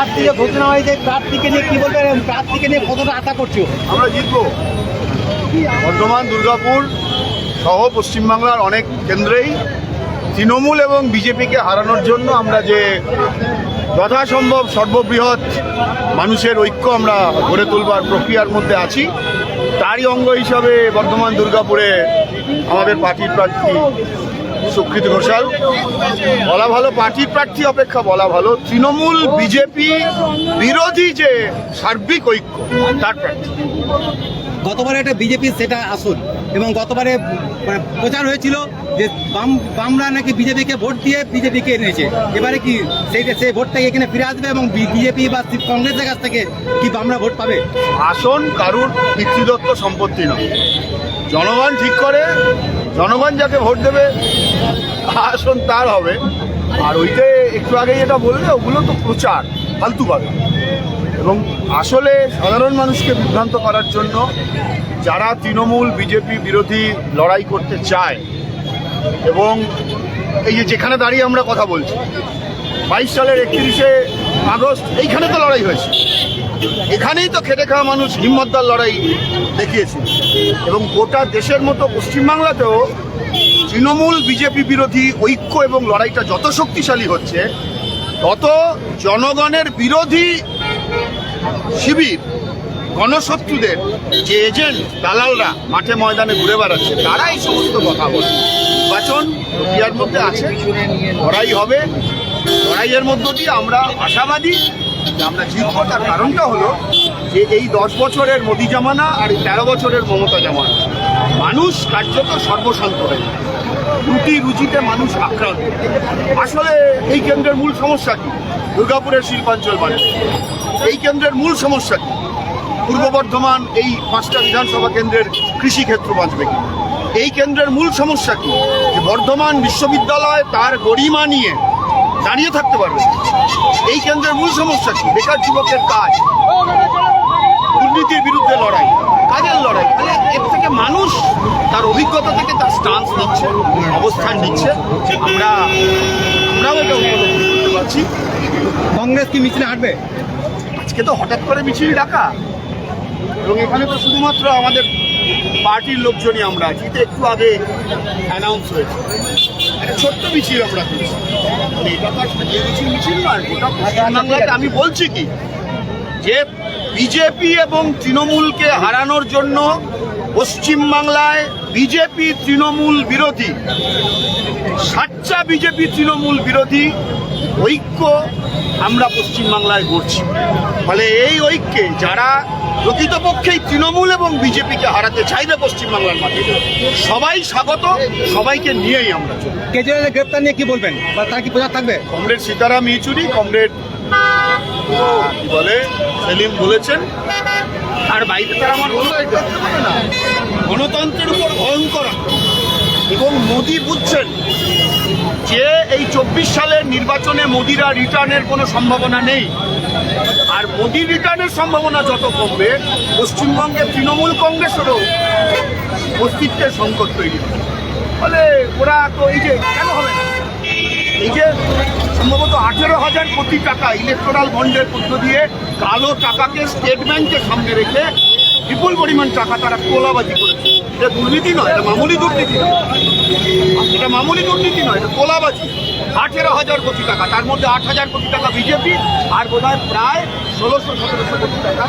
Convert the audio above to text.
প্রার্থী ঘোষণা হয়েছে প্রার্থীকে নিয়ে কি এবং প্রার্থীকে নিয়ে কতটা আশা করছ? আমরা জিতবো। বর্ধমান, দুর্গাপুর সহ পশ্চিমবাংলার অনেক কেন্দ্রেই তৃণমূল এবং বিজেপিকে হারানোর জন্য আমরা যে যথাসম্ভব সর্ববৃহৎ মানুষের ঐক্য আমরা গড়ে তুলবার প্রক্রিয়ার মধ্যে আছি, তারই অঙ্গ হিসাবে বর্ধমান, দুর্গাপুরে আমাদের পার্টির প্রার্থী সুকৃতি ঘোষাল। বলা ভালো পার্টি প্রার্থী অপেক্ষা বলা ভালো। তৃণমূল বিজেপি বিরোধী যে সার্বিক ঐক্য তার প্রার্থী। গতবারে একটা বিজেপির সেটা আসুন এবং গতবারে মানে প্রচার হয়েছিল যে বাম বামরা নাকি বিজেপিকে ভোট দিয়ে বিজেপিকে এনেছে। এবারে কি সেইটা সেই ভোটটা এখানে ফিরে আসবে এবং বিজেপি বা কংগ্রেসের কাছ থেকে কি বামরা ভোট পাবে? আসন কারুর পিতৃদত্ত সম্পত্তি নয়। জনগণ ঠিক করে জনগণ যাকে ভোট দেবে আসন তার হবে। আর ওইটা একটু আগে যেটা বললে, ওগুলো তো প্রচার ফালতু কথা এবং আসলে সাধারণ মানুষকে বিভ্রান্ত করার জন্য যারা তৃণমূল, বিজেপি বিরোধী লড়াই করতে চায়, এবং এই যে যেখানে দাঁড়িয়ে আমরা কথা বলছি, বাইশ সালের একত্রিশে আগস্ট, এইখানে তো লড়াই হয়েছে। এখানেই তো খেটে খাওয়া মানুষ হিম্মতদার লড়াই দেখিয়েছে। এবং গোটা দেশের মতো পশ্চিমবাংলাতেও তৃণমূল বিজেপি বিরোধী ঐক্য এবং লড়াইটা যত শক্তিশালী হচ্ছে, তত জনগণের বিরোধী শিবির, গণশত্রুদের, যে এজেন্ট দালালরা মাঠে ময়দানে ঘুরে বেড়াচ্ছে তারা এই সমস্ত কথা বলে নির্বাচন প্রক্রিয়ার মধ্যে আছে, লড়াই হবে। লড়াইয়ের মধ্য দিয়ে আমরা আশাবাদী আমরা জিতবো। তার কারণটা হলো যে এই দশ বছরের মোদি জামানা আর এই তেরো বছরের মমতা জামানা। মানুষ কার্যত সর্বশান্ত হয়ে। রুটি রুচিতে মানুষ আক্রান্ত। আসলে এই কেন্দ্রের মূল সমস্যা কি? দুর্গাপুরের শিল্পাঞ্চল মানে। এই কেন্দ্রের মূল সমস্যা কি? পূর্ব বর্ধমান এই পাঁচটা বিধানসভা কেন্দ্রের কৃষিক্ষেত্র বাঁচবে কি? এই কেন্দ্রের মূল সমস্যা কি? যে বর্ধমান বিশ্ববিদ্যালয় তার গরিমা নিয়ে দাঁড়িয়ে থাকতে পারবে এই কেন্দ্রের মূল সমস্যা কি? বেকার যুবকের কাজ। দুর্নীতির বিরুদ্ধে লড়াই। কাজের লড়াই? মানে এর থেকে মানুষ তার অভিজ্ঞতা থেকে তার স্টান্স নিচ্ছে অবস্থান নিচ্ছে। আমরা আমরাও এটা উপলব্ধি করতে পারছি। কংগ্রেস কি মিছিলে হাঁটবে? আজকে তো হঠাৎ করে মিছিল ডাকা। এবং এখানে তো শুধুমাত্র আমাদের পার্টির লোকজনই আমরা আছি। একটু আগে অ্যানাউন্স হয়েছে। একটা ছোট্ট মিছিল আমরা করছি। মানে এটা তো সাজিয়ে মিছিল মিছিল নয় গোটা পশ্চিমবাংলাতে আমি বলছি কি? যে বিজেপি এবং তৃণমূলকে হারানোর জন্য পশ্চিমবাংলায় বিজেপি তৃণমূল বিরোধী। সাচ্চা বিজেপি তৃণমূল বিরোধী ঐক্য আমরা পশ্চিমবাংলায় গড়ছি। ফলে এই ঐক্যে যারা প্রকৃতপক্ষেই তৃণমূল এবং বিজেপিকে হারাতে চাইবে পশ্চিমবাংলার মাঠে সবাই স্বাগত সবাইকে নিয়েই আমরা চলি। কেজরিওয়ালের গ্রেপ্তার নিয়ে কি বলবেন? তার কি প্রচার থাকবে? কমরেড সীতারাম ইয়েচুরি কমরেড কি বলে? সেলিম বলেছেন। আর আমার গণতন্ত্রের উপর ভয়ঙ্কর এবং মোদি বুঝছেন যে এই চব্বিশ সালের নির্বাচনে মোদিরা রিটার্নের কোনো সম্ভাবনা নেই। আর মোদি রিটার্নের সম্ভাবনা যত কমবে পশ্চিমবঙ্গের তৃণমূল কংগ্রেসেরও অস্তিত্বের সংকট তৈরি হবে। ফলে ওরা তো এই যে, কেন হবে এই যে সম্ভবত আঠেরো হাজার কোটি টাকা ইলেকট্রাল বন্ডের মধ্য দিয়ে কালো টাকাকে স্টেট ব্যাংকের সামনে রেখে বিপুল পরিমাণ টাকা তারা কোলাবাজি করেছে। এটা দুর্নীতি নয়, এটা মামুলি দুর্নীতি নয়। এটা মামুলি দুর্নীতি নয়, এটা কোলাবাজি। আঠেরো হাজার কোটি টাকা, তার মধ্যে আট হাজার কোটি টাকা বিজেপি আর বোধ প্রায় ষোলোশো, সতেরোশো কোটি টাকা।